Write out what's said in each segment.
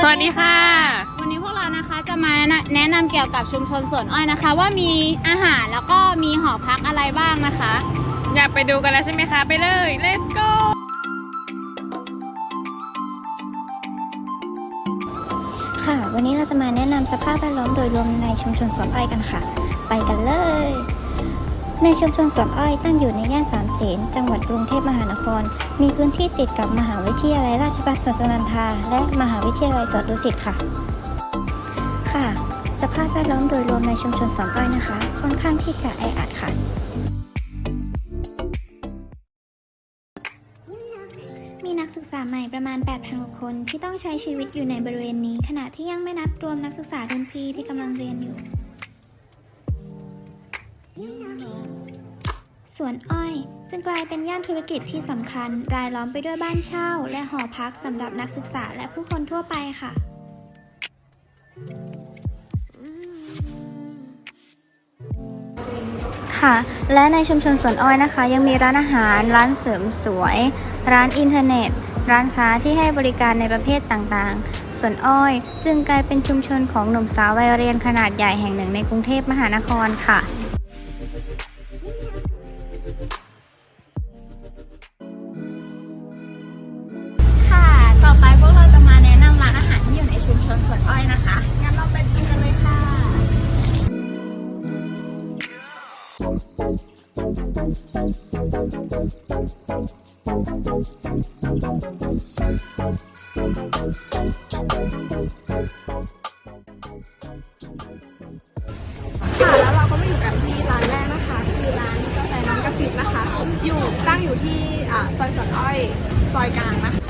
สวัสดีค่ะ วันนี้พวกเรานะคะจะมาแนะนำเกี่ยวกับชุมชนสวนอ้อยนะคะ ว่ามีอาหารแล้วก็มีหอพักอะไรบ้างนะคะ อยากไปดูกันแล้วใช่ไหมคะ ไปเลย let's go ค่ะ วันนี้เราจะมาแนะนำสภาพแวดล้อมโดยรวมในชุมชนสวนอ้อยกันค่ะ ไปกันเลย ในชุมชนสวนอ้อยตั้งอยู่ในย่านสามเสนจังหวัดกรุงเทพมหานคร มีพื้นที่ติดกับมหาวิทยาลัยราชภัฏสวนสุนันทา และมหาวิทยาลัยสวนดุสิตค่ะ ค่ะ สภาพแวดล้อมโดยรวมในชุมชนสวนอ้อยนะคะ ค่อนข้างที่จะแออัดค่ะ มีนักศึกษาใหม่ประมาณ 8,000คนที่ต้องใช้ชีวิตอยู่ในบริเวณนี้ ขณะที่ยังไม่นับรวมนักศึกษารุ่นพี่ที่กำลังเรียนอยู่ สวนอ้อยจึงกลายเป็นย่านธุรกิจที่สำคัญ รายล้อมไปด้วยบ้านเช่า และหอพักสำหรับนักศึกษาและผู้คนทั่วไปค่ะ ค่ะ และในชุมชนสวนอ้อยนะคะ ยังมีร้านอาหาร ร้านเสริมสวย ร้านอินเทอร์เน็ต ร้านค้าที่ให้บริการในประเภทต่างๆ สวนอ้อย จึงกลายเป็นชุมชนของหนุ่มสาววัยเรียนขนาดใหญ่แห่งหนึ่งในกรุงเทพมหานครค่ะ ที่อยู่ในชุมชนสวนอ้อยนะคะ งั้นเราไปกินกันเลยค่ะ ค่ะ แล้วเราก็มาอยู่กันที่ร้านแรกนะคะ คือร้านกาแฟน้ำกระซิบนะคะ อยู่ตั้งอยู่ที่อ่าซอยสวนอ้อย ซอยกลางนะคะ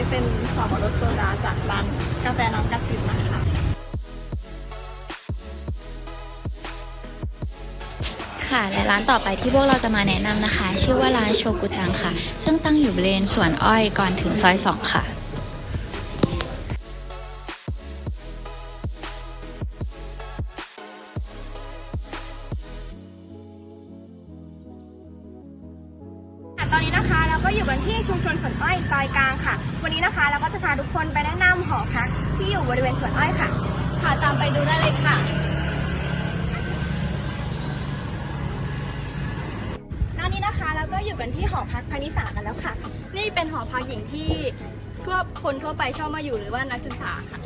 นี่เป็นสับปะรดโซดาจากร้านกาแฟน้ำกระซิบนะคะค่ะและร้านต่อไปที่พวกเราจะมาแนะนำนะคะ ชื่อว่าร้านโชกุจังค่ะ ซึ่งตั้งอยู่บริเวณสวนอ้อยก่อนถึงซอยสองค่ะ ตอนนี้นะคะเราก็อยู่กันที่ชุมชนสวนอ้อยซอยกลางค่ะ วันนี้นะคะเราก็จะพาทุกคนไปแนะนำหอพักที่อยู่บริเวณสวนอ้อยค่ะ ค่ะตามไปดูได้เลยค่ะ ตอนนี้นะคะเราก็อยู่กันที่หอพักพนิสากันแล้วค่ะ นี่เป็นหอพักหญิงที่ทั่วคนทั่วไปชอบมาอยู่หรือว่านักศึกษาค่ะ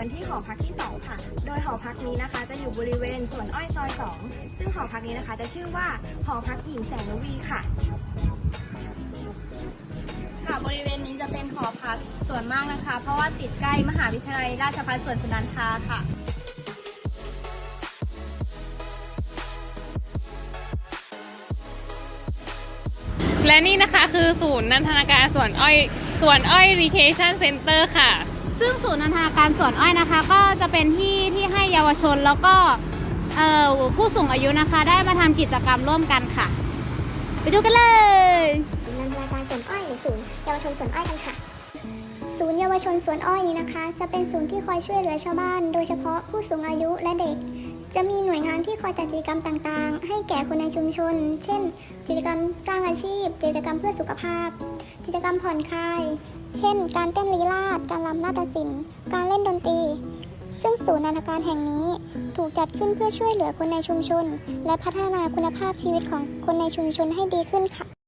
กันที่หอพักที่ 2 ค่ะ โดยหอพักนี้นะคะ จะอยู่บริเวณสวนอ้อยซอย 2 ซึ่งหอพักนี้นะคะ จะชื่อว่าหอพักหญิงแสงระวีค่ะ ค่ะบริเวณนี้จะเป็นหอพักส่วนมากนะคะ เพราะว่าติดใกล้มหาวิทยาลัยราชภัฏสวนสุนันทาค่ะและนี่นะคะคือศูนย์นันทนาการสวนอ้อยสวนอ้อย Recreation Center ค่ะ ซึ่งศูนย์นันทาการสวนอ้อยนะคะ ก็จะเป็นที่ที่ให้เยาวชนแล้วก็ผู้สูงอายุนะคะ ได้มาทำกิจกรรมร่วมกันค่ะ ไปดูกันเลยนันทาการสวนอ้อยหรือศูนย์เยาวชนสวนอ้อยกันค่ะ ศูนย์เยาวชนสวนอ้อยนี้นะคะ จะเป็นศูนย์ที่คอยช่วยเหลือชาวบ้าน โดยเฉพาะผู้สูงอายุและเด็กจะมีหน่วยงานที่คอยจัดกิจกรรมต่างๆ ให้แก่คนในชุมชน เช่น กิจกรรมสร้างอาชีพ กิจกรรมเพื่อสุขภาพ กิจกรรมผ่อนคลาย เช่น การเต้นลีลาด การรำนาฏศิลป์ การเล่นดนตรี ซึ่งศูนย์นานทการแห่งนี้ถูกจัดขึ้นเพื่อช่วยเหลือคนในชุมชน และพัฒนาคุณภาพชีวิตของคนในชุมชนให้ดีขึ้นค่ะ